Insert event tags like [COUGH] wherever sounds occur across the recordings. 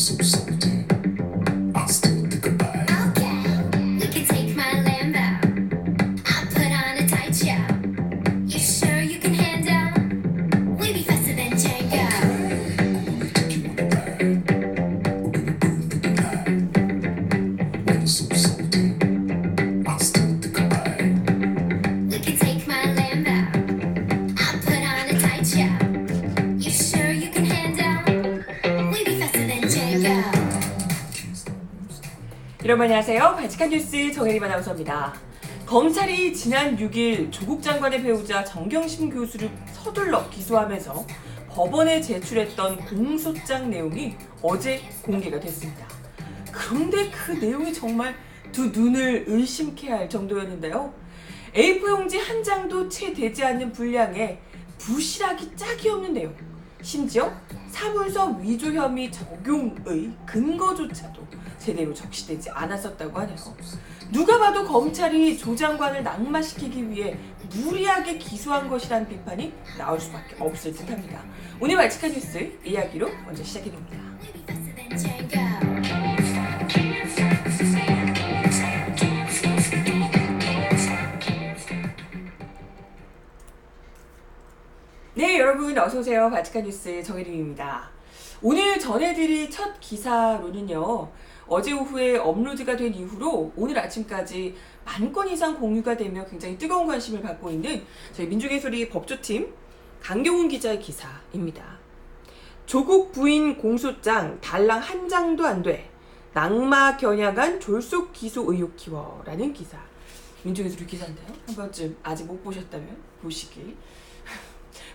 so Susan. 여러분 안녕하세요. 발칙한 뉴스 정혜림 아나운서입니다. 검찰이 지난 6일 조국 장관의 배우자 정경심 교수를 서둘러 기소하면서 법원에 제출했던 공소장 내용이 어제 공개가 됐습니다. 그런데 그 내용이 정말 두 눈을 의심케 할 정도였는데요. A4 용지 한 장도 채 되지 않는 분량에 부실하기 짝이 없는 내용. 심지어 사문서 위조 혐의 적용의 근거조차도 제대로 적시되지 않았었다고 하네요. 누가 봐도 검찰이 조 장관을 낙마시키기 위해 무리하게 기소한 것이라는 비판이 나올 수밖에 없을 듯합니다. 오늘 발칙한 뉴스 이야기로 먼저 시작해봅니다. 네, 여러분 어서 오세요. 바티칸 뉴스 정혜림입니다. 오늘 전해드릴 첫 기사로는요. 어제 오후에 업로드가 된 이후로 오늘 아침까지 만 건 이상 공유가 되며 굉장히 뜨거운 관심을 받고 있는 저희 민중의 소리 법조팀 강경훈 기자의 기사입니다. 조국 부인 공소장 달랑 한 장도 안 돼. 낙마 겨냥한 졸속 기소 의혹 키워라는 기사. 민중의 소리 기사인데요. 한 번쯤 아직 못 보셨다면 보시길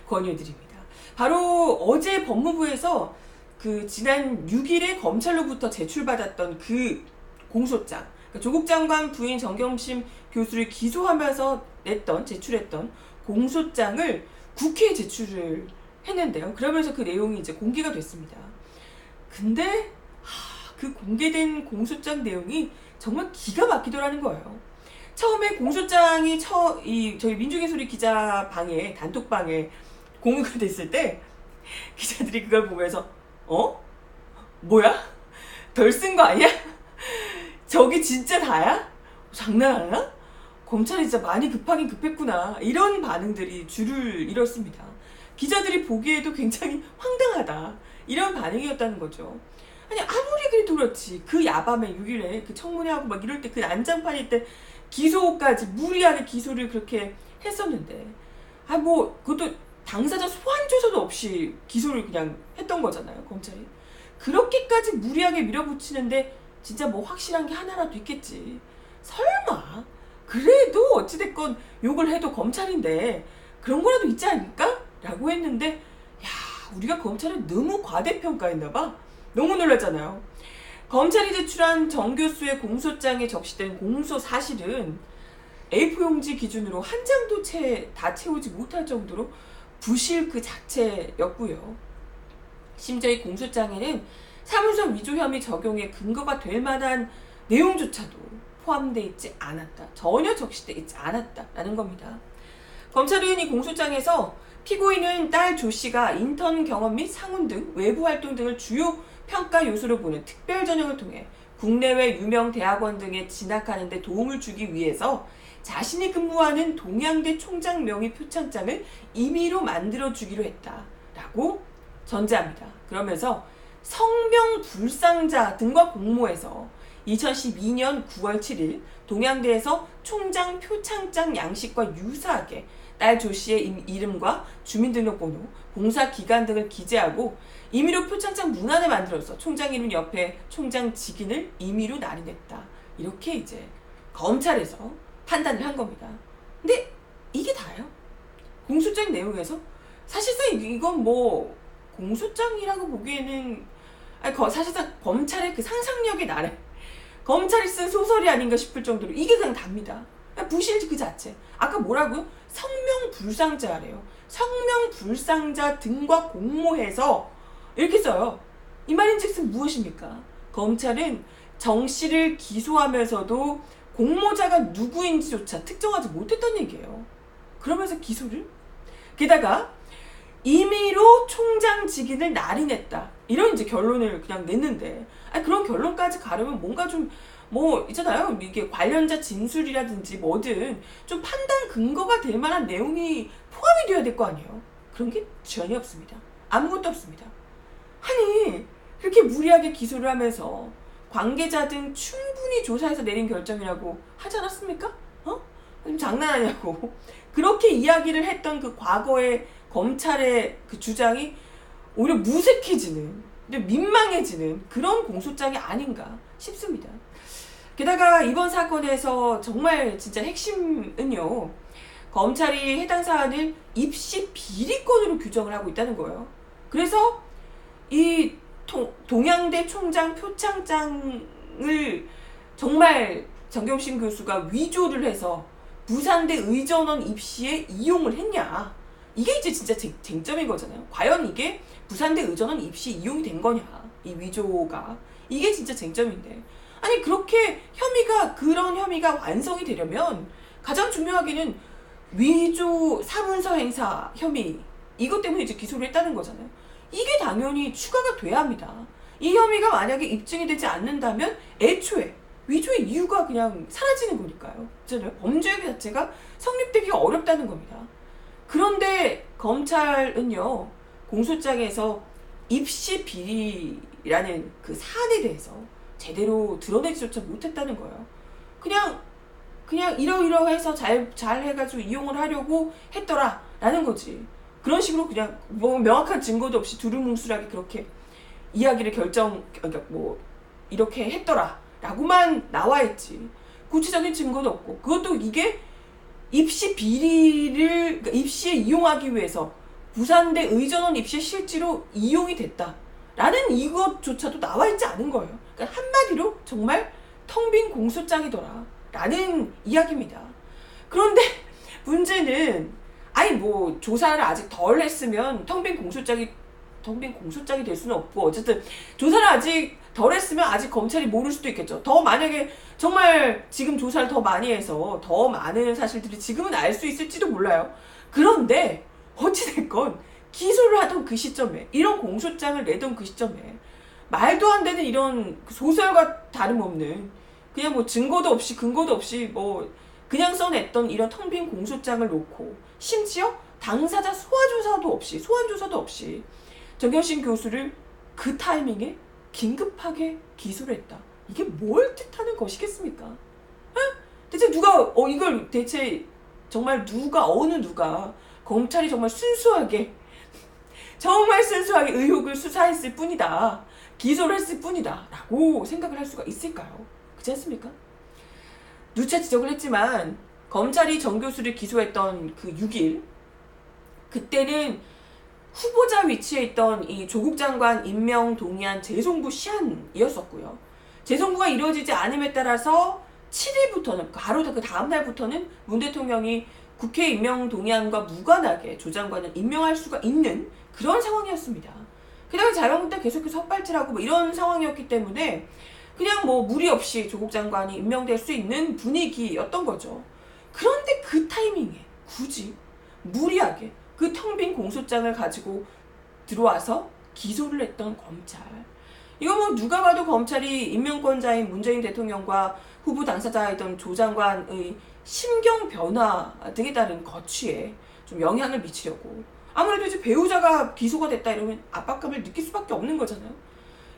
권유드립니다. 바로 어제 법무부에서 그 지난 6일에 검찰로부터 제출받았던 그 공소장, 그러니까 조국 장관 부인 정경심 교수를 기소하면서 냈던 제출했던 공소장을 국회에 제출을 했는데요. 그러면서 그 내용이 이제 공개가 됐습니다. 근데 하, 그 공개된 공소장 내용이 정말 기가 막히더라는 거예요. 처음에 공소장이 처, 이 저희 민중의 소리 기자 방에 단톡방에 공유가 됐을 때 기자들이 그걸 보면서 어? 뭐야? 덜 쓴 거 아니야? 저기 진짜 다야? 장난하나? 검찰이 진짜 많이 급하긴 급했구나 이런 반응들이 줄을 이뤘습니다. 기자들이 보기에도 굉장히 황당하다 이런 반응이었다는 거죠. 아니 아무리 그래도 그렇지 그 야밤에 6일에 그 청문회하고 막 이럴 때 그 난장판일 때 기소까지 무리하게 기소를 그렇게 했었는데 아 뭐 그것도 당사자 소환 조사도 없이 기소를 그냥 했던 거잖아요 검찰이. 그렇게까지 무리하게 밀어붙이는데 진짜 뭐 확실한 게 하나라도 있겠지. 설마? 그래도 어찌됐건 욕을 해도 검찰인데 그런 거라도 있지 않을까? 라고 했는데 야 우리가 검찰을 너무 과대평가했나 봐. 너무 놀랐잖아요. 검찰이 제출한 정 교수의 공소장에 적시된 공소 사실은 A4 용지 기준으로 한 장도 채 다 채우지 못할 정도로 부실 그 자체였고요. 심지어 이 공소장에는 사문서 위조 혐의 적용에 근거가 될 만한 내용조차도 포함되어 있지 않았다. 전혀 적시되어 있지 않았다라는 겁니다. 검찰은 이 공소장에서 피고인은 딸 조 씨가 인턴 경험 및 상훈 등 외부 활동 등을 주요 평가 요소로 보는 특별 전형을 통해 국내외 유명 대학원 등에 진학하는 데 도움을 주기 위해서 자신이 근무하는 동양대 총장 명의 표창장을 임의로 만들어 주기로 했다라고 전제합니다. 그러면서 성명 불상자 등과 공모해서 2012년 9월 7일 동양대에서 총장 표창장 양식과 유사하게 딸 조 씨의 임- 이름과 주민등록번호, 봉사 기간 등을 기재하고 임의로 표창장 문안을 만들어서 총장 이름 옆에 총장 직인을 임의로 날인했다. 이렇게 이제 검찰에서 판단을 한 겁니다. 근데 이게 다예요. 공소장 내용에서 사실상 이건 뭐 공소장이라고 보기에는 아니 거- 사실상 검찰의 그 상상력의 나래 검찰이 쓴 소설이 아닌가 싶을 정도로 이게 그냥 답니다. 부실 그 자체. 아까 뭐라고요? 성명 불상자래요. 성명 불상자 등과 공모해서 이렇게 써요. 이 말인즉슨 무엇입니까? 검찰은 정 씨를 기소하면서도 공모자가 누구인지조차 특정하지 못했던 얘기예요. 그러면서 기소를? 게다가 임의로 총장 직인을 날인했다. 이런 이제 결론을 그냥 냈는데, 아니, 그런 결론까지 가려면 뭔가 좀, 뭐, 있잖아요. 이게 관련자 진술이라든지 뭐든 좀 판단 근거가 될 만한 내용이 포함이 되어야 될 거 아니에요. 그런 게 전혀 없습니다. 아무것도 없습니다. 아니, 그렇게 무리하게 기소를 하면서 관계자 등 충분히 조사해서 내린 결정이라고 하지 않았습니까? 어? 지금 장난하냐고. [LAUGHS] 그렇게 이야기를 했던 그 과거의 검찰의 그 주장이 오히려 무색해지는, 민망해지는 그런 공소장이 아닌가 싶습니다. 게다가 이번 사건에서 정말 진짜 핵심은요, 검찰이 해당 사안을 입시 비리건으로 규정을 하고 있다는 거예요. 그래서 이 통- 동양대 총장 표창장을 정말 정경심 교수가 위조를 해서 부산대 의전원 입시에 이용을 했냐. 이게 이제 진짜 쟁, 쟁점인 거잖아요. 과연 이게 부산대 의전원 입시 이용이 된 거냐. 이 위조가. 이게 진짜 쟁점인데. 아니, 그렇게 혐의가, 그런 혐의가 완성이 되려면 가장 중요하게는 위조 사문서 행사 혐의. 이것 때문에 이제 기소를 했다는 거잖아요. 이게 당연히 추가가 돼야 합니다. 이 혐의가 만약에 입증이 되지 않는다면 애초에 위조의 이유가 그냥 사라지는 거니까요. 그잖아요. 범죄 자체가 성립되기 어렵다는 겁니다. 그런데 검찰은요, 공소장에서 입시 비리라는 그 사안에 대해서 제대로 드러내지조차 못했다는 거예요. 그냥, 그냥 이러이러해서 잘, 잘 해가지고 이용을 하려고 했더라. 라는 거지. 그런 식으로 그냥 뭐 명확한 증거도 없이 두루뭉술하게 그렇게 이야기를 결정, 그러니까 뭐, 이렇게 했더라. 라고만 나와 있지. 구체적인 증거도 없고. 그것도 이게 입시 비리를, 그러니까 입시에 이용하기 위해서 부산대 의전원 입시에 실제로 이용이 됐다. 라는 이것조차도 나와 있지 않은 거예요. 그러니까 한마디로 정말 텅 빈 공소장이더라. 라는 이야기입니다. 그런데 문제는 아니 뭐 조사를 아직 덜 했으면 텅 빈 공소장이 텅 빈 공소장이 될 수는 없고 어쨌든 조사를 아직 덜 했으면 아직 검찰이 모를 수도 있겠죠. 더 만약에 정말 지금 조사를 더 많이 해서 더 많은 사실들이 지금은 알 수 있을지도 몰라요. 그런데 어찌됐건 기소를 하던 그 시점에 이런 공소장을 내던 그 시점에 말도 안 되는 이런 소설과 다름없는 그냥 뭐 증거도 없이 근거도 없이 뭐 그냥 써냈던 이런 텅 빈 공소장을 놓고 심지어 당사자 소환 조사도 없이 소환 조사도 없이 정경심 교수를 그 타이밍에 긴급하게 기소를 했다. 이게 뭘 뜻하는 것이겠습니까? 에? 대체 누가 어 이걸 대체 정말 누가 어느 누가 검찰이 정말 순수하게 정말 순수하게 의혹을 수사했을 뿐이다. 기소를 했을 뿐이다. 라고 생각을 할 수가 있을까요? 그렇지 않습니까? 누차 지적을 했지만 검찰이 정 교수를 기소했던 그 6일 그때는 후보자 위치에 있던 이 조국 장관 임명 동의안 재송부 시한이었었고요. 재송부가 이루어지지 않음에 따라서 7일부터는 바로 그 다음 날부터는 문 대통령이 국회 임명 동의안과 무관하게 조 장관을 임명할 수가 있는 그런 상황이었습니다. 그다음에 자유한국당 계속해서 헛발질하고 뭐 이런 상황이었기 때문에 그냥 뭐 무리 없이 조국 장관이 임명될 수 있는 분위기였던 거죠. 그런데 그 타이밍에 굳이 무리하게 그 텅 빈 공소장을 가지고 들어와서 기소를 했던 검찰. 이거 뭐 누가 봐도 검찰이 임명권자인 문재인 대통령과 후보 당사자이던 조 장관의 심경 변화 등에 따른 거취에 좀 영향을 미치려고 아무래도 이제 배우자가 기소가 됐다 이러면 압박감을 느낄 수밖에 없는 거잖아요.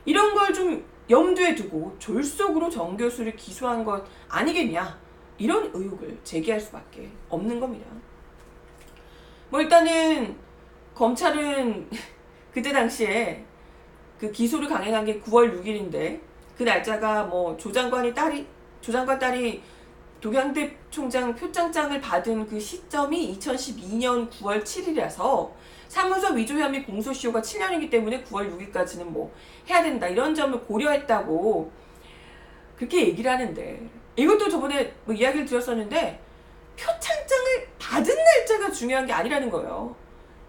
이런 걸 좀 염두에 두고 졸속으로 정 교수를 기소한 것 아니겠냐 이런 의혹을 제기할 수밖에 없는 겁니다. 뭐 일단은 검찰은 [LAUGHS] 그때 당시에 그 기소를 강행한 게 9월 6일인데 그 날짜가 뭐 조 장관이 딸이 조 장관 딸이 동양대 총장 표창장을 받은 그 시점이 2012년 9월 7일이라서 사무소 위조 혐의 공소시효가 7년이기 때문에 9월 6일까지는 뭐 해야 된다. 이런 점을 고려했다고 그렇게 얘기를 하는데 이것도 저번에 뭐 이야기를 드렸었는데 표창장을 받은 날짜가 중요한 게 아니라는 거예요.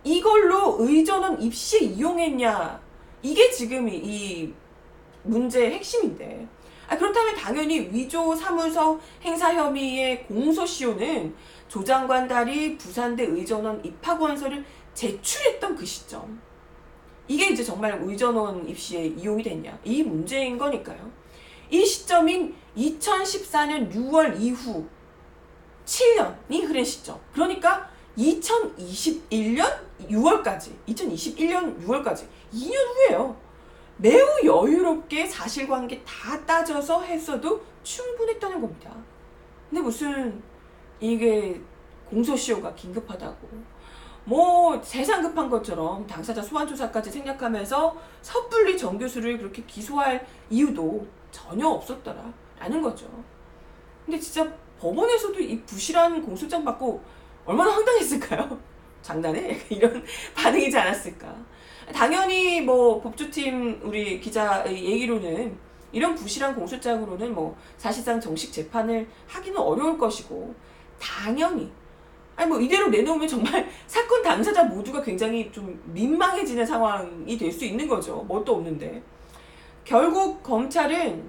이걸로 의전원 입시에 이용했냐? 이게 지금 이- 이 문제의 핵심인데. 아, 그렇다면 당연히 위조 사무소 행사 혐의의 공소시효는 조 장관 딸이 부산대 의전원 입학원서를 제출했던 그 시점 이게 이제 정말 의전원 입시에 이용이 됐냐 이 문제인 거니까요. 이 시점인 2014년 6월 이후 7년이 흐른 시점. 그러니까 2021년 6월까지, 2021년 6월까지 2년 후에요. 매우 여유롭게 사실관계 다 따져서 했어도 충분했다는 겁니다. 근데 무슨 이게 공소시효가 긴급하다고 뭐 세상 급한 것처럼 당사자 소환 조사까지 생략하면서 섣불리 정 교수를 그렇게 기소할 이유도 전혀 없었더라 라는 거죠. 근데 진짜 법원에서도 이 부실한 공소장 받고 얼마나 황당했을까요? [LAUGHS] 장난해? [LAUGHS] 이런 반응이지 않았을까? 당연히 뭐 법조팀 우리 기자의 얘기로는 이런 부실한 공소장으로는 뭐 사실상 정식 재판을 하기는 어려울 것이고 당연히 아니 뭐 이대로 내놓으면 정말 [LAUGHS] 사건 당사자 모두가 굉장히 좀 민망해지는 상황이 될 수 있는 거죠. 뭣도 없는데 결국 검찰은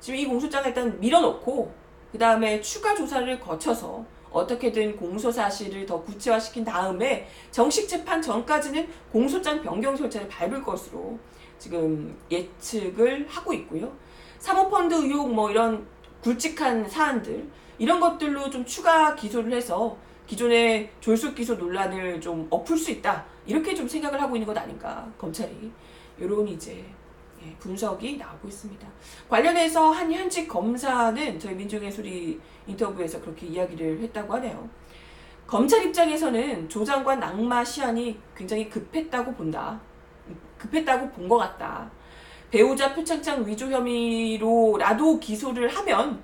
지금 이 공소장을 일단 밀어넣고 그 다음에 추가 조사를 거쳐서 어떻게든 공소 사실을 더 구체화시킨 다음에 정식 재판 전까지는 공소장 변경 절차를 밟을 것으로 지금 예측을 하고 있고요. 사모펀드 의혹 뭐 이런 굵직한 사안들 이런 것들로 좀 추가 기소를 해서 기존의 졸속 기소 논란을 좀 엎을 수 있다 이렇게 좀 생각을 하고 있는 것 아닌가 검찰이 이런 이제 예, 분석이 나오고 있습니다. 관련해서 한 현직 검사는 저희 민중의 소리 인터뷰에서 그렇게 이야기를 했다고 하네요. 검찰 입장에서는 조 장관 낙마 시한이 굉장히 급했다고 본다. 급했다고 본 것 같다. 배우자 표창장 위조 혐의로라도 기소를 하면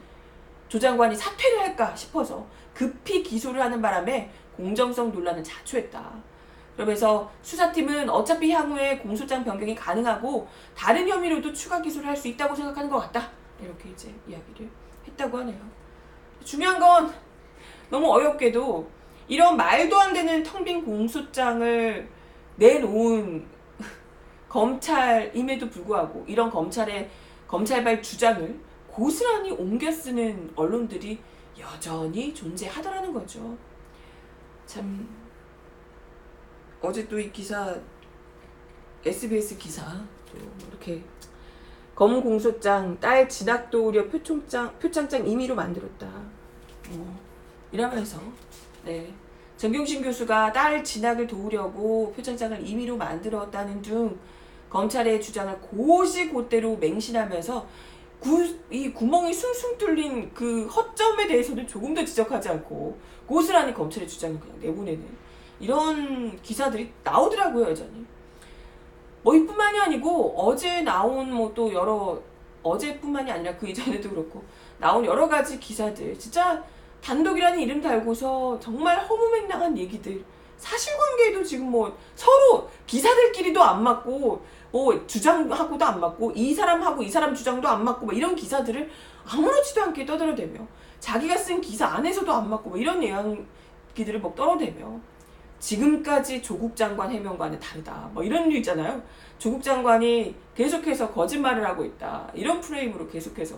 조 장관이 사퇴를 할까 싶어서 급히 기소를 하는 바람에 공정성 논란을 자초했다. 그러면서 수사팀은 어차피 향후에 공소장 변경이 가능하고 다른 혐의로도 추가 기소를 할 수 있다고 생각하는 것 같다. 이렇게 이제 이야기를 했다고 하네요. 중요한 건 너무 어렵게도 이런 말도 안 되는 텅 빈 공소장을 내놓은 검찰임에도 불구하고 이런 검찰의 검찰발 주장을 고스란히 옮겨 쓰는 언론들이 여전히 존재하더라는 거죠. 참 어제 또 이 기사 SBS 기사 또 이렇게 검은 공소장 딸 진학 도 우려 표창장 표창장 임의로 만들었다. 어, 이러면서 네 정경심 교수가 딸 진학을 도우려고 표창장을 임의로 만들었다는 등 검찰의 주장을 고시고대로 맹신하면서 구, 이 구멍이 숭숭 뚫린 그 허점에 대해서는 조금 더 지적하지 않고 고스란히 검찰의 주장을 그냥 내보내는 이런 기사들이 나오더라고요 여전히. 뭐 이뿐만이 아니고 어제 나온 뭐 또 여러 어제뿐만이 아니라 그 이전에도 그렇고 나온 여러 가지 기사들 진짜 단독이라는 이름 달고서 정말 허무맹랑한 얘기들 사실관계도 지금 뭐 서로 기사들끼리도 안 맞고 뭐 주장하고도 안 맞고 이 사람하고 이 사람 주장도 안 맞고 뭐 이런 기사들을 아무렇지도 않게 떠들어대며 자기가 쓴 기사 안에서도 안 맞고 뭐 이런 이야기들을 막 떨어대며 지금까지 조국 장관 해명과는 다르다. 뭐 이런 류 있잖아요. 조국 장관이 계속해서 거짓말을 하고 있다. 이런 프레임으로 계속해서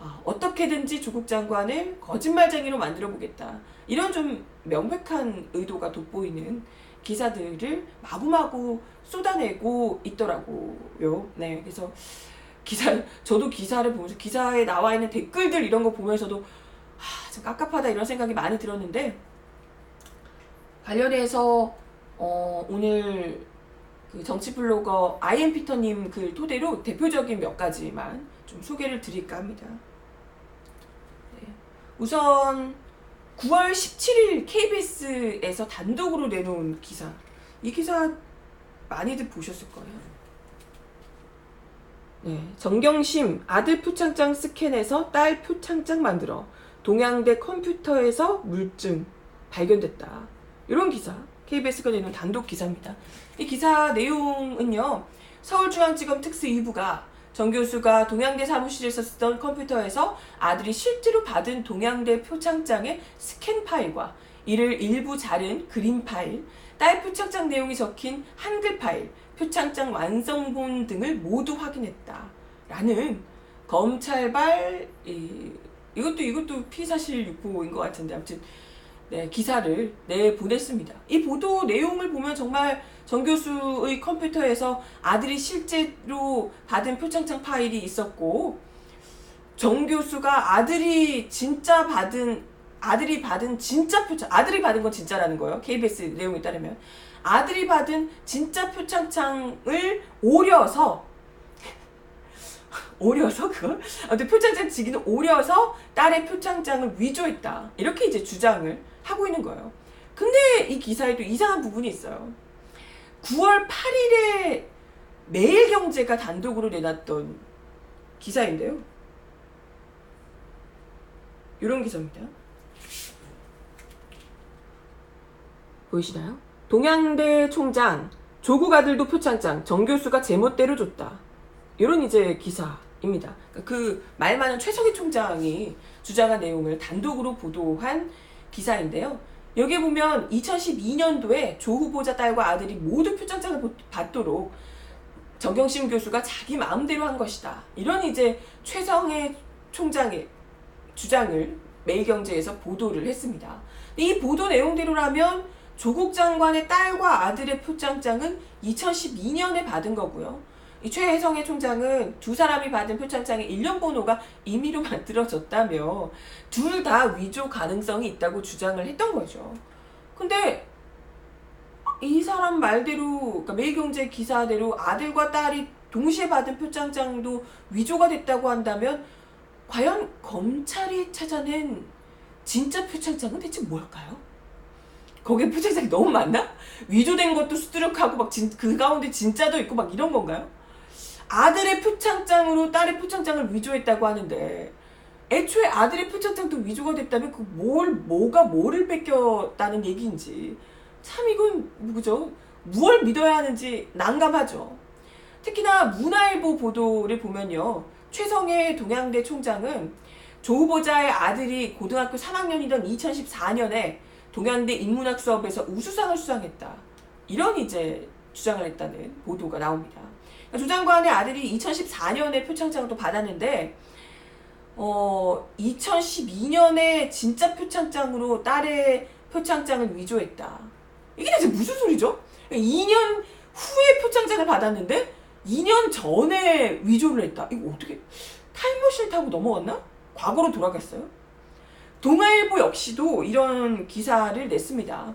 아, 어떻게든지 조국 장관을 거짓말쟁이로 만들어 보겠다. 이런 좀 명백한 의도가 돋보이는 기사들을 마구마구 쏟아내고 있더라고요. 네, 그래서 기사 저도 기사를 보면서 기사에 나와 있는 댓글들 이런 거 보면서도 아, 참 깝깝하다 이런 생각이 많이 들었는데 관련해서 어, 오늘 그 정치 블로거 아이엠 피터님 글 토대로 대표적인 몇 가지만 좀 소개를 드릴까 합니다. 네. 우선 9월 17일 KBS에서 단독으로 내놓은 기사. 이 기사 많이들 보셨을 거예요. 네, 정경심 아들 표창장 스캔해서 딸 표창장 만들어 동양대 컴퓨터에서 물증 발견됐다. 이런 기사 KBS가 내놓은 단독 기사입니다. 이 기사 내용은요. 서울중앙지검 특수 2부가 정 교수가 동양대 사무실에서 쓰던 컴퓨터에서 아들이 실제로 받은 동양대 표창장의 스캔 파일과 이를 일부 자른 그림 파일, 딸 표창장 내용이 적힌 한글 파일, 표창장 완성본 등을 모두 확인했다. 라는 검찰발 이, 이것도 이것도 피사실 유포인 것 같은데 아무튼 네, 기사를 내보냈습니다. 이 보도 내용을 보면 정말 정 교수의 컴퓨터에서 아들이 실제로 받은 표창장 파일이 있었고 정 교수가 아들이 진짜 받은 아들이 받은 진짜 표창 아들이 받은 건 진짜라는 거예요. KBS 내용에 따르면 아들이 받은 진짜 표창장을 오려서 [LAUGHS] 오려서 그걸 아무튼 표창장 지기는 오려서 딸의 표창장을 위조했다 이렇게 이제 주장을 하고 있는 거예요. 근데 이 기사에 또 이상한 부분이 있어요. 9월 8일에 매일경제가 단독으로 내놨던 기사인데요. 이런 기사입니다. 보이시나요? 동양대 총장 조국 아들도 표창장 정 교수가 제멋대로 줬다. 이런 이제 기사입니다. 그 말 많은 최성희 총장이 주장한 내용을 단독으로 보도한 기사인데요. 여기 보면 2012년도에 조 후보자 딸과 아들이 모두 표창장을 보- 받도록 정경심 교수가 자기 마음대로 한 것이다. 이런 이제 최성해 총장의 주장을 매일경제에서 보도를 했습니다. 이 보도 내용대로라면 조국 장관의 딸과 아들의 표창장은 2012년에 받은 거고요. 이 최혜성의 총장은 두 사람이 받은 표창장의 일련 번호가 임의로 [LAUGHS] 만들어졌다며 둘 다 위조 가능성이 있다고 주장을 했던 거죠. 근데 이 사람 말대로 그러니까 매일경제 기사대로 아들과 딸이 동시에 받은 표창장도 위조가 됐다고 한다면 과연 검찰이 찾아낸 진짜 표창장은 대체 뭘까요? 거기에 표창장이 너무 많나? 위조된 것도 수두룩하고 막 그 가운데 진짜도 있고 막 이런 건가요? 아들의 표창장으로 딸의 표창장을 위조했다고 하는데 애초에 아들의 표창장도 위조가 됐다면 그 뭘 뭐가 뭐를 뺏겼다는 얘기인지 참 이건 뭐죠? 무얼 믿어야 하는지 난감하죠. 특히나 문화일보 보도를 보면요. 최성해 동양대 총장은 조 후보자의 아들이 고등학교 3학년이던 2014년에 동양대 인문학 수업에서 우수상을 수상했다. 이런 이제 주장을 했다는 보도가 나옵니다. 그러니까 조 장관의 아들이 2014년에 표창장을 또 받았는데 어 2012년에 진짜 표창장으로 딸의 표창장을 위조했다. 이게 대체 무슨 소리죠? 2년 후에 표창장을 받았는데 2년 전에 위조를 했다. 이거 어떻게 타임머신 타고 넘어갔나? 과거로 돌아갔어요? 동아일보 역시도 이런 기사를 냈습니다.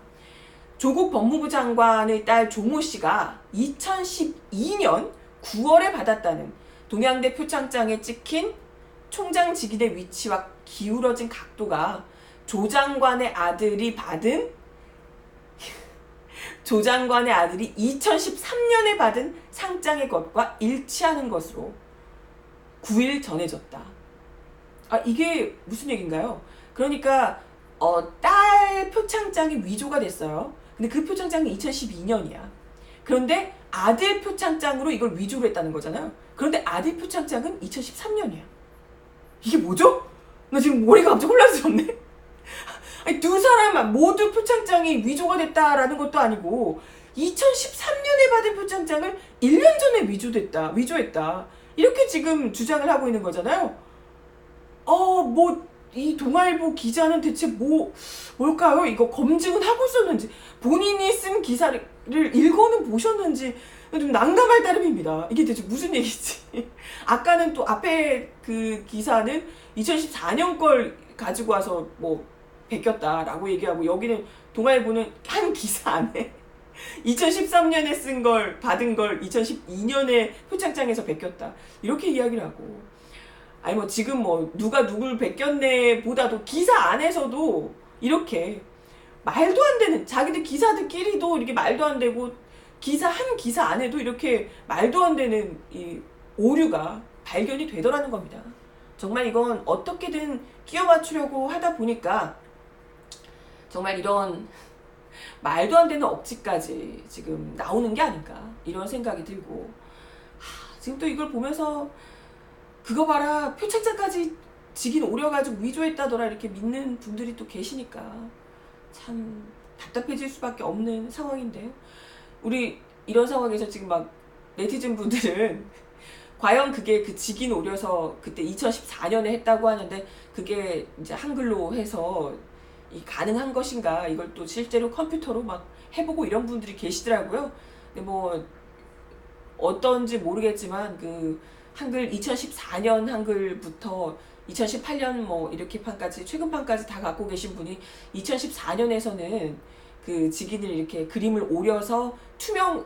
조국 법무부 장관의 딸 조모 씨가 2012년 9월에 받았다는 동양대 표창장에 찍힌 총장 직위대 위치와 기울어진 각도가 조 장관의 아들이 받은 [LAUGHS] 조 장관의 아들이 2013년에 받은 상장의 것과 일치하는 것으로 9일 전해졌다. 아 이게 무슨 얘기인가요? 그러니까 어, 딸 표창장이 위조가 됐어요. 근데 그 표창장이 2012년이야. 그런데 아들 표창장으로 이걸 위조를 했다는 거잖아요. 그런데 아들 표창장은 2013년이야. 이게 뭐죠? 나 지금 머리가 갑자기 혼란스럽네. [LAUGHS] 아니, 두 사람 모두 표창장이 위조가 됐다라는 것도 아니고 2013년에 받은 표창장을 1년 전에 위조됐다, 위조했다. 이렇게 지금 주장을 하고 있는 거잖아요. 어, 뭐, 이 동아일보 기자는 대체 뭐, 뭘까요? 이거 검증은 하고 있었는지, 본인이 쓴 기사를 읽어는 보셨는지, 좀 난감할 따름입니다. 이게 대체 무슨 얘기지? [LAUGHS] 아까는 또 앞에 그 기사는 2014년 걸 가지고 와서 뭐, 베꼈다라고 얘기하고, 여기는 동아일보는 한 기사 안에 [LAUGHS] 2013년에 쓴 걸 받은 걸 2012년에 표창장에서 베꼈다 이렇게 이야기를 하고 아니 뭐 지금 뭐 누가 누굴 베꼈네 보다도 기사 안에서도 이렇게 말도 안 되는 자기들 기사들끼리도 이렇게 말도 안 되고 기사 한 기사 안에도 이렇게 말도 안 되는 이 오류가 발견이 되더라는 겁니다. 정말 이건 어떻게든 끼워 맞추려고 하다 보니까 정말 이런 말도 안 되는 억지까지 지금 나오는 게 아닌가 이런 생각이 들고 하, 지금 또 이걸 보면서 그거 봐라 표창장까지 지긴 오려가지고 위조했다더라 이렇게 믿는 분들이 또 계시니까 참 답답해질 수밖에 없는 상황인데요. 우리 이런 상황에서 지금 막 네티즌 분들은 [LAUGHS] 과연 그게 그 직인 오려서 그때 2014년에 했다고 하는데 그게 이제 한글로 해서 이 가능한 것인가 이걸 또 실제로 컴퓨터로 막 해보고 이런 분들이 계시더라고요. 근데 뭐 어떤지 모르겠지만 그 한글 2014년 한글부터 2018년 뭐 이렇게 판까지 최근 판까지 다 갖고 계신 분이 2014년에서는 그 직인을 이렇게 그림을 오려서 투명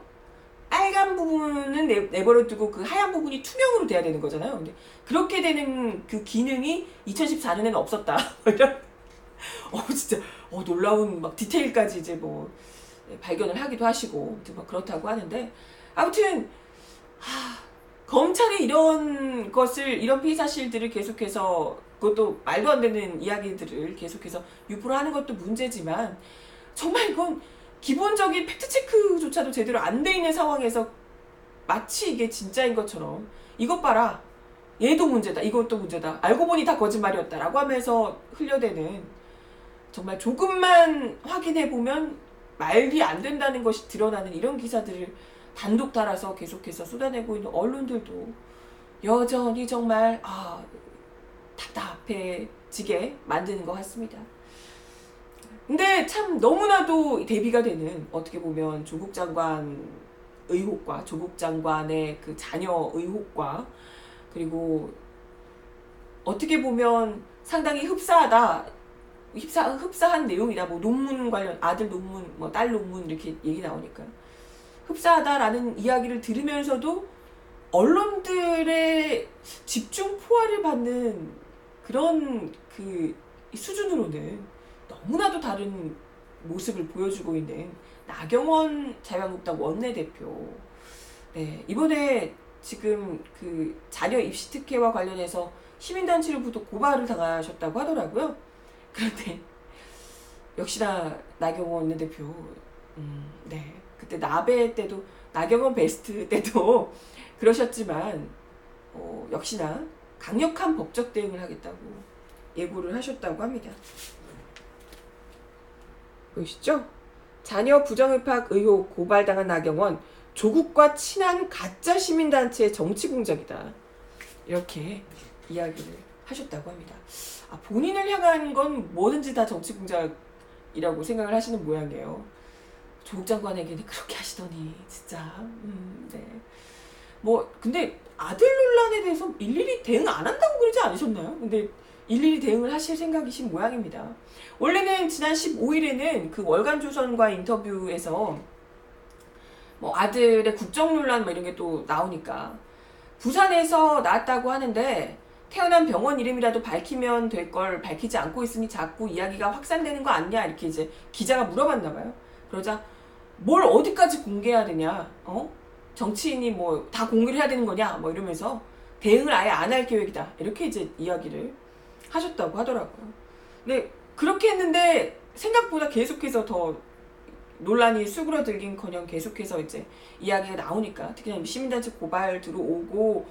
빨간 부분은 내, 내버려 두고 그 하얀 부분이 투명으로 돼야 되는 거잖아요. 근데 그렇게 되는 그 기능이 2014년에는 없었다. [LAUGHS] 어 진짜 어 놀라운 막 디테일까지 이제 뭐 발견을 하기도 하시고 막 그렇다고 하는데 아무튼 하, 검찰이 이런 것을 이런 피의 사실들을 계속해서 그것도 말도 안 되는 이야기들을 계속해서 유포를 하는 것도 문제지만 정말 이건 기본적인 팩트 체크조차도 제대로 안 돼 있는 상황에서 마치 이게 진짜인 것처럼 이것 봐라. 얘도 문제다. 이것도 문제다. 알고 보니 다 거짓말이었다라고 하면서 흘려대는 정말 조금만 확인해 보면 말이 안 된다는 것이 드러나는 이런 기사들을 단독 달아서 계속해서 쏟아내고 있는 언론들도 여전히 정말 아 답답해지게 만드는 것 같습니다. 근데 참 너무나도 대비가 되는 어떻게 보면 조국 장관 의혹과 조국 장관의 그 자녀 의혹과 그리고 어떻게 보면 상당히 흡사하다 흡사 흡사한 내용이다 뭐 논문 관련 아들 논문 뭐 딸 논문 이렇게 얘기 나오니까 흡사하다라는 이야기를 들으면서도 언론들의 집중 포화를 받는 그런 그 수준으로는 너무나도 다른 모습을 보여주고 있는 나경원 자유한국당 원내대표. 네, 이번에 지금 그 자녀 입시 특혜와 관련해서 시민단체로부터 고발을 당하셨다고 하더라고요. 그런데 역시나 나경원 원내대표, 음, 네. 그때 나베 때도 나경원 베스트 때도 [LAUGHS] 그러셨지만 어, 역시나 강력한 법적 대응을 하겠다고 예고를 하셨다고 합니다. 보이시죠? 자녀 부정입학 의혹 고발당한 나경원 조국과 친한 가짜 시민단체의 정치 공작이다. 이렇게 이야기를 하셨다고 합니다. 아, 본인을 향한 건 뭐든지 다 정치 공작이라고 생각을 하시는 모양이에요. 조국 장관에게는 [LAUGHS] 그렇게 하시더니 진짜 음, 네. 뭐 근데 아들 논란에 대해서 일일이 대응 안 한다고 그러지 않으셨나요? 근데 일일이 대응을 하실 생각이신 모양입니다. 원래는 지난 15일에는 그 월간 조선과 인터뷰에서 뭐 아들의 국정 논란 뭐 이런 게 또 나오니까 부산에서 낳았다고 하는데 태어난 병원 이름이라도 밝히면 될 걸 밝히지 않고 있으니 자꾸 이야기가 확산되는 거 아니냐 이렇게 이제 기자가 물어봤나 봐요. 그러자 뭘 어디까지 공개해야 되냐? 어? 정치인이 뭐 다 공개를 해야 되는 거냐? 뭐 이러면서 대응을 아예 안 할 계획이다. 이렇게 이제 이야기를 하셨다고 하더라고요. 근데 그렇게 했는데 생각보다 계속해서 더 논란이 수그러들긴 커녕 계속해서 이제 이야기가 나오니까 특히나 시민단체 고발 들어오고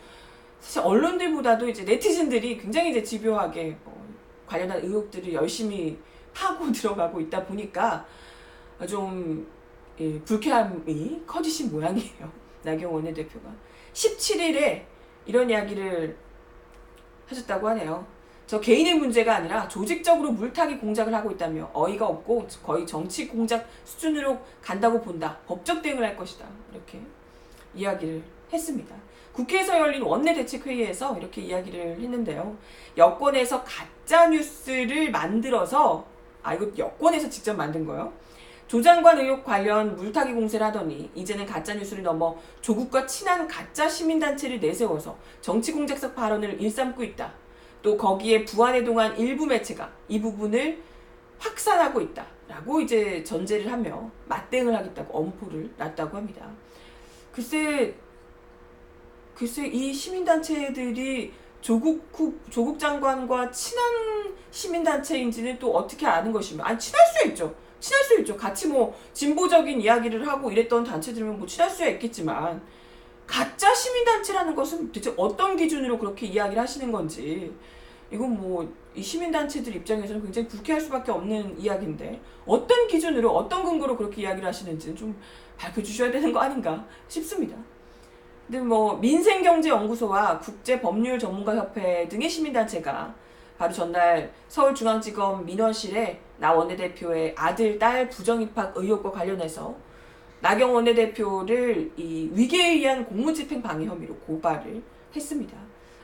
사실 언론들보다도 이제 네티즌들이 굉장히 이제 집요하게 뭐 관련한 의혹들을 열심히 파고 [LAUGHS] 들어가고 있다 보니까 좀 예, 불쾌함이 커지신 모양이에요. [LAUGHS] 나경원 원내대표가 17일에 이런 이야기를 하셨다고 하네요. 저 개인의 문제가 아니라 조직적으로 물타기 공작을 하고 있다며 어이가 없고 거의 정치 공작 수준으로 간다고 본다. 법적 대응을 할 것이다. 이렇게 이야기를 했습니다. 국회에서 열린 원내대책회의에서 이렇게 이야기를 했는데요. 여권에서 가짜 뉴스를 만들어서 아 이거 여권에서 직접 만든 거예요. 조장관 의혹 관련 물타기 공세를 하더니 이제는 가짜 뉴스를 넘어 조국과 친한 가짜 시민단체를 내세워서 정치 공작적 발언을 일삼고 있다. 또 거기에 부안에 동한 일부 매체가 이 부분을 확산하고 있다 라고 이제 전제를 하며 맞대응을 하겠다고 엄포를 놨다고 합니다. 글쎄, 글쎄 이 시민단체들이 조국 후, 조국 장관과 친한 시민단체인지는 또 어떻게 아는 것이며 아니 친할 수 있죠. 친할 수 있죠. 같이 뭐 진보적인 이야기를 하고 이랬던 단체들이면 뭐 친할 수야 있겠지만 가짜 시민단체라는 것은 대체 어떤 기준으로 그렇게 이야기를 하시는 건지 이건 뭐 이 시민단체들 입장에서는 굉장히 불쾌할 수밖에 없는 이야기인데 어떤 기준으로 어떤 근거로 그렇게 이야기를 하시는지는 좀 밝혀주셔야 되는 거 아닌가 싶습니다. 근데 뭐 민생경제연구소와 국제법률전문가협회 등의 시민단체가 바로 전날 서울중앙지검 민원실에 나 원내대표의 아들, 딸 부정입학 의혹과 관련해서 나경 원내대표를 이 위계에 의한 공무집행 방해 혐의로 고발을 했습니다.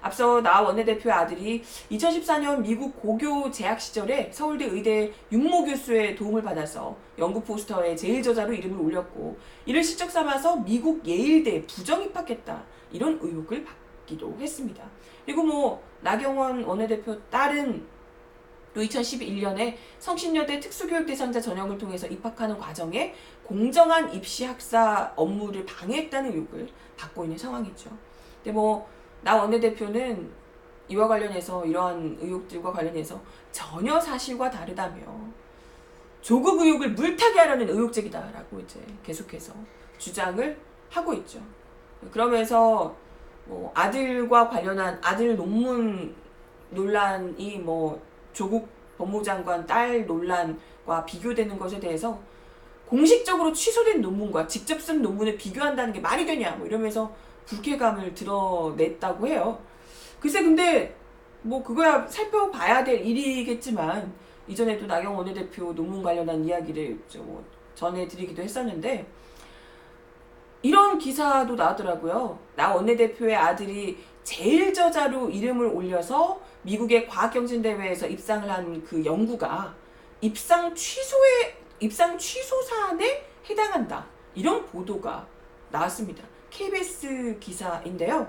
앞서 나 원내대표의 아들이 2014년 미국 고교 재학 시절에 서울대 의대 윤모 교수의 도움을 받아서 연구 포스터에 제일 저자로 이름을 올렸고 이를 실적 삼아서 미국 예일대에 부정 입학했다 이런 의혹을 받 기도 했습니다. 그리고 뭐 나경원 원내대표 딸은 또 2011년에 성신여대 특수교육 대상자 전형을 통해서 입학하는 과정에 공정한 입시 학사 업무를 방해했다는 의혹을 받고 있는 상황이죠. 근데 뭐 나 원내대표는 이와 관련해서 이러한 의혹들과 관련해서 전혀 사실과 다르다며 조국 의혹을 물타기 하려는 의혹적이다라고 이제 계속해서 주장을 하고 있죠. 그러면서 뭐 아들과 관련한 아들 논문 논란이 뭐 조국 법무장관 딸 논란과 비교되는 것에 대해서 공식적으로 취소된 논문과 직접 쓴 논문을 비교한다는 게 말이 되냐 뭐 이러면서 불쾌감을 드러냈다고 해요. 글쎄 근데 뭐 그거야 살펴봐야 될 일이겠지만 이전에도 나경 원내대표 논문 관련한 이야기를 좀 전해드리기도 했었는데 이런 기사도 나왔더라고요. 나 원내대표의 아들이 제일 저자로 이름을 올려서 미국의 과학경진대회에서 입상을 한 그 연구가 입상 취소에 입상 취소 사안에 해당한다. 이런 보도가 나왔습니다. KBS 기사인데요.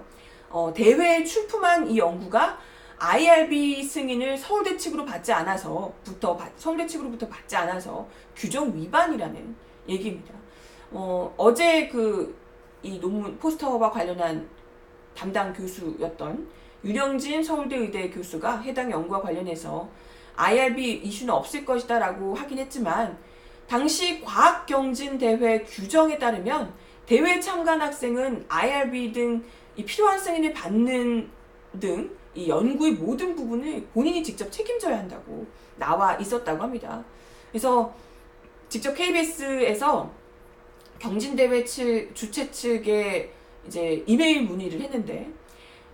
어, 대회에 출품한 이 연구가 IRB 승인을 서울대 측으로 받지 않아서부터 받- 서울대 측으로부터 받지 않아서 규정 위반이라는 얘기입니다. 어, 어제 그 이 논문 포스터와 관련한 담당 교수였던 윤영진 서울대 의대 교수가 해당 연구와 관련해서 IRB 이슈는 없을 것이다 라고 하긴 했지만 당시 과학경진대회 규정에 따르면 대회 참가한 학생은 IRB 등 이 필요한 승인을 받는 등 이 연구의 모든 부분을 본인이 직접 책임져야 한다고 나와 있었다고 합니다. 그래서 직접 KBS에서 경진대회 측 주최 측에 이제 이메일 문의를 했는데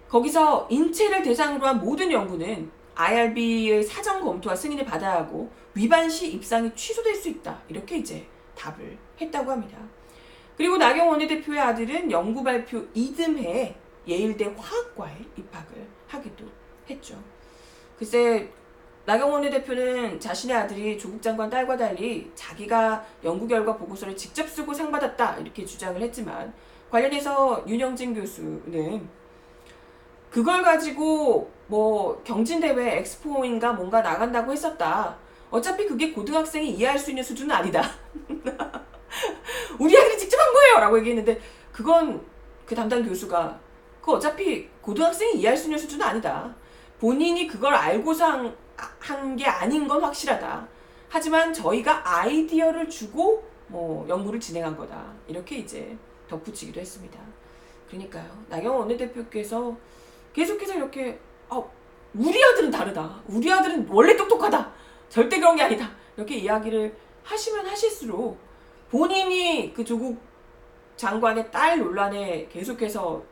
거기서 인체를 대상으로 한 모든 연구는 IRB의 사전 검토와 승인을 받아야 하고 위반 시 입상이 취소될 수 있다 이렇게 이제 답을 했다고 합니다. 그리고 나경 원내대표의 아들은 연구 발표 이듬해에 예일대 화학과에 입학을 하기도 했죠. 글쎄 나경 원내대표는 자신의 아들이 조국 장관 딸과 달리 자기가 연구 결과 보고서를 직접 쓰고 상 받았다 이렇게 주장을 했지만 관련해서 윤영진 교수는 그걸 가지고 뭐 경진대회 엑스포인가 뭔가 나간다고 했었다. 어차피 그게 고등학생이 이해할 수 있는 수준은 아니다. [LAUGHS] 우리 아들이 직접 한 거예요! 라고 얘기했는데 그건 그 담당 교수가 그 어차피 고등학생이 이해할 수 있는 수준은 아니다. 본인이 그걸 알고서 한 게 아닌 건 확실하다. 하지만 저희가 아이디어를 주고 뭐 연구를 진행한 거다. 이렇게 이제 덧붙이기도 했습니다. 그러니까요. 나경원 원내대표께서 계속해서 이렇게 어, 우리 아들은 다르다. 우리 아들은 원래 똑똑하다. 절대 그런 게 아니다. 이렇게 이야기를 하시면 하실수록 본인이 그 조국 장관의 딸 논란에 계속해서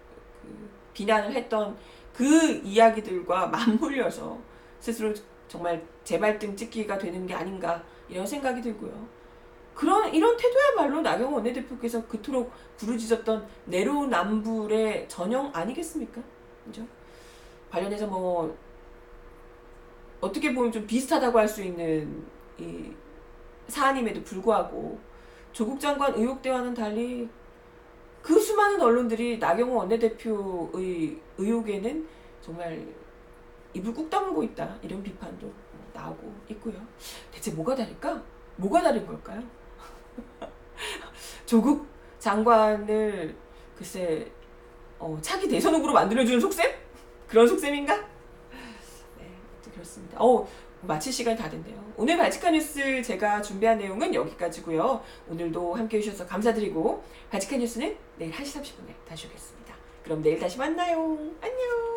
그 비난을 했던 그 이야기들과 맞물려서 스스로 정말 재발등 찍기가 되는 게 아닌가 이런 생각이 들고요. 그런 이런 태도야말로 나경원 원내대표께서 그토록 부르짖었던 내로남불의 전형 아니겠습니까? 그죠? 관련해서 뭐 어떻게 보면 좀 비슷하다고 할 수 있는 이 사안임에도 불구하고 조국 장관 의혹 때와는 달리 그 수많은 언론들이 나경원 원내대표의 의혹에는 정말 입을 꾹 다물고 있다 이런 비판도 나오고 있고요. 대체 뭐가 다를까? 뭐가 다른 걸까요? [LAUGHS] 조국 장관을 글쎄 어, 차기 대선 후보로 만들어주는 속셈? 그런 속셈인가? 네, 그렇습니다. 어, 마칠 시간이 다 됐네요. 오늘 발칙한 뉴스 제가 준비한 내용은 여기까지고요. 오늘도 함께 해주셔서 감사드리고 발칙한 뉴스는 내일 1시 30분에 다시 오겠습니다. 그럼 내일 다시 만나요. 안녕.